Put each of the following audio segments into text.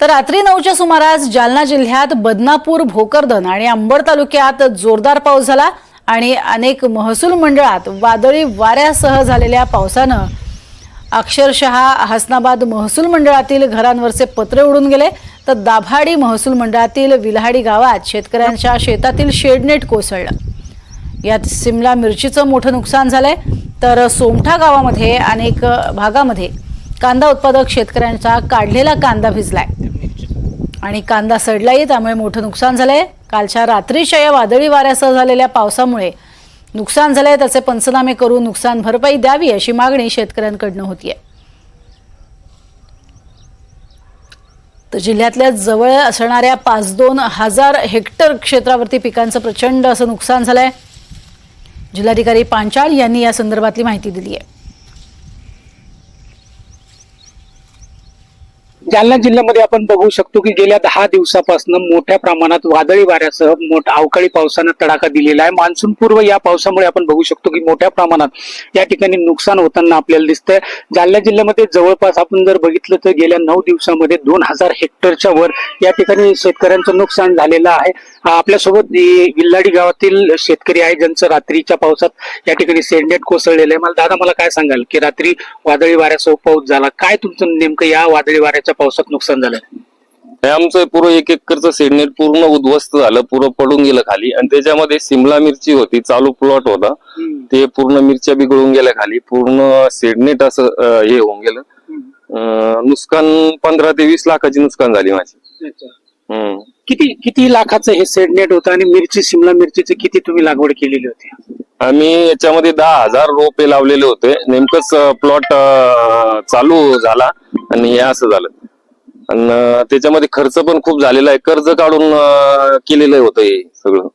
तर रात्री नऊच्या सुमारास जालना जिल्ह्यात बदनापूर भोकरदन आणि अंबड तालुक्यात जोरदार पाऊस झाला आणि अनेक महसूल मंडळात वादळी वाऱ्यासह झालेल्या पावसानं अक्षरशः हसनाबाद महसूल मंडळातील घरांवरचे पत्रे उडून गेले. तर दाभाडी महसूल मंडळातील विल्हाडी गावात शेतकऱ्यांच्या शेतातील शेडनेट कोसळलं. यात सिमला मिरचीचं मोठं नुकसान झालंय. तर सोमठा गावामध्ये अनेक भागामध्ये कांदा उत्पादक शेतकऱ्यांचा काढलेला कांदा भिजलाय. आणि कांदा सडलाही त्यामुळे मोठं नुकसान झालंय. कालच्या रात्रीच्या या वादळी वाऱ्यासह झालेल्या पावसामुळे नुकसान झालंय त्याचे पंचनामे करून नुकसान भरपाई द्यावी अशी मागणी शेतकऱ्यांकडनं आहे तर जिल्ह्यातल्या जवळ असणाऱ्या पाच दोन हजार हेक्टर क्षेत्रावरती पिकांचं प्रचंड असं नुकसान झालंय. जिल्हाधिकारी पांचाळ यांनी या संदर्भातली माहिती दिली आहे जालना जिल्ह्यामध्ये आपण बघू शकतो की गेल्या दहा दिवसापासून मोठ्या प्रमाणात वादळी वाऱ्यासह मोठा अवकाळी पावसानं तडाखा दिलेला आहे. मान्सून पूर्व या पावसामुळे आपण बघू शकतो की मोठ्या प्रमाणात या ठिकाणी नुकसान होताना आपल्याला दिसतंय. जालना जिल्ह्यामध्ये जवळपास आपण जर बघितलं तर गेल्या नऊ दिवसामध्ये दोन हजार हेक्टरच्या वर या ठिकाणी शेतकऱ्यांचं नुकसान झालेलं आहे. आपल्यासोबत विल्लाडी गावातील शेतकरी आहे ज्यांचं रात्रीच्या पावसात या ठिकाणी सेंडेट कोसळलेलं आहे. मला दादा मला काय सांगाल की रात्री वादळी वाऱ्यासह पाऊस झाला. काय तुमचं नेमकं या वादळी वाऱ्याच्या पावसात नुकसान झालं हे आमचं पूर्ण एक एकरचं शेडनेट पूर्ण उद्ध्वस्त झालं पूर्ण पडून गेलं खाली. आणि त्याच्यामध्ये सिमला मिरची होती चालू प्लॉट होता. ते पूर्ण मिरच्या बिघडून गेल्या खाली. पूर्ण शेडनेट असं अं, हे होऊन गेलं. अं, नुकसान पंधरा ते वीस लाखाची नुकसान झाली माझी. हम्म. किती किती लाखाचं हे सेडनेट होतं आणि मिरची सिमला मिरचीची किती तुम्ही लागवड केलेली होती? आम्ही याच्यामध्ये दहा हजार रोपे लावलेले होते. नेमकंच प्लॉट चालू झाला आणि हे असं झालं. त्याच्यामध्ये खर्च पण खूप झालेला आहे. कर्ज काढून केलेलं होतं हे सगळं.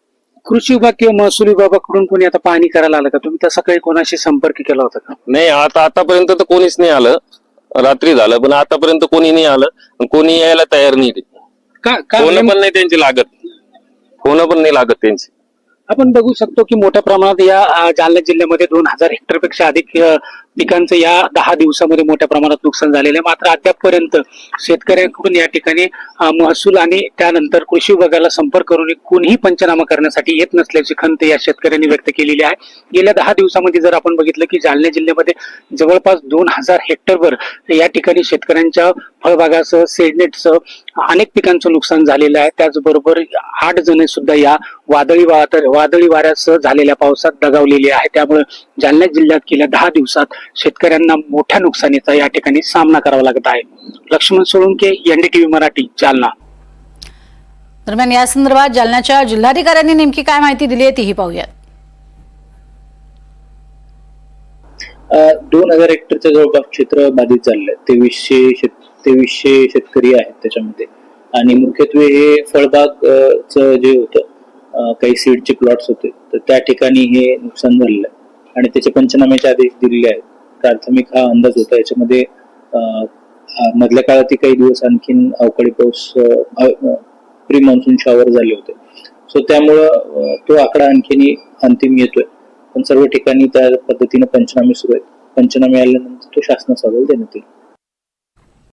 कृषी विभाग किंवा महसूल विभागाकडून कोणी आता पाहणी करायला आलं का? तुम्ही त्या सकाळी कोणाशी संपर्क केला होता का? नाही आता आतापर्यंत तर कोणीच नाही आलं. रात्री झालं पण आतापर्यंत कोणी नाही आलं. आणि कोणी यायला तयार नाही फोन पण नाही त्यांची लागत. फोन पण नाही लागत त्यांची. आपण बघू शकतो की मोठ्या प्रमाणात या जालना जिल्ह्यामध्ये दोन हजार हेक्टरपेक्षा अधिक पिकांचं या दहा दिवसामध्ये मोठ्या प्रमाणात नुकसान झालेलं आहे. मात्र अद्यापपर्यंत शेतकऱ्यांकडून या ठिकाणी महसूल आणि त्यानंतर कृषी विभागाला संपर्क करून कोणीही पंचनामा करण्यासाठी येत नसल्याची खंत या शेतकऱ्यांनी व्यक्त केलेली आहे. गेल्या दहा दिवसामध्ये जर आपण बघितलं की जालना जिल्ह्यामध्ये जवळपास दोन हजार हेक्टरवर या ठिकाणी शेतकऱ्यांच्या फळबागासह सेडनेटसह अनेक पिकांचं नुकसान झालेलं आहे. त्याचबरोबर आठ जण सुद्धा या वादळी वादळी वाऱ्यासह झालेल्या पावसात दगावलेली आहे त्यामुळे जालना जिल्ह्यात गेल्या दहा दिवसात शेतकऱ्यांना मोठ्या नुकसानीचा या ठिकाणी सामना करावा लागत आहे. लक्ष्मण सोळुंके एनडीटीव्ही मराठी जालना. दरम्यान या संदर्भात जालन्याच्या जिल्हाधिकाऱ्यांनी नेमकी काय माहिती दिली आहे तीही पाहूयात. दोन हजार हेक्टरचं जवळपास क्षेत्र बाधित झालेलं आहे. तेवीसशे शेत तेवीसशे शेतकरी आहेत त्याच्यामध्ये. आणि मुख्यत्वे हे फळबाग जे होतं काही सीडचे प्लॉट्स होते तर त्या ठिकाणी हे नुकसान झालेलं आहे. आणि त्याचे पंचनाम्याचे आदेश दिलेले आहेत. प्राथमिक हा अंदाज होता. याच्यामध्ये मधल्या काळात काही दिवस आणखीन अवकाळी पाऊस प्री मान्सून शॉवर झाले होते. सो त्यामुळं तो आकडा आणखीन अंतिम येतोय. पण सर्व ठिकाणी त्या पद्धतीने पंचनामे सुरू आहेत. पंचनामे आल्यानंतर तो शासनाचा देण्यात येईल.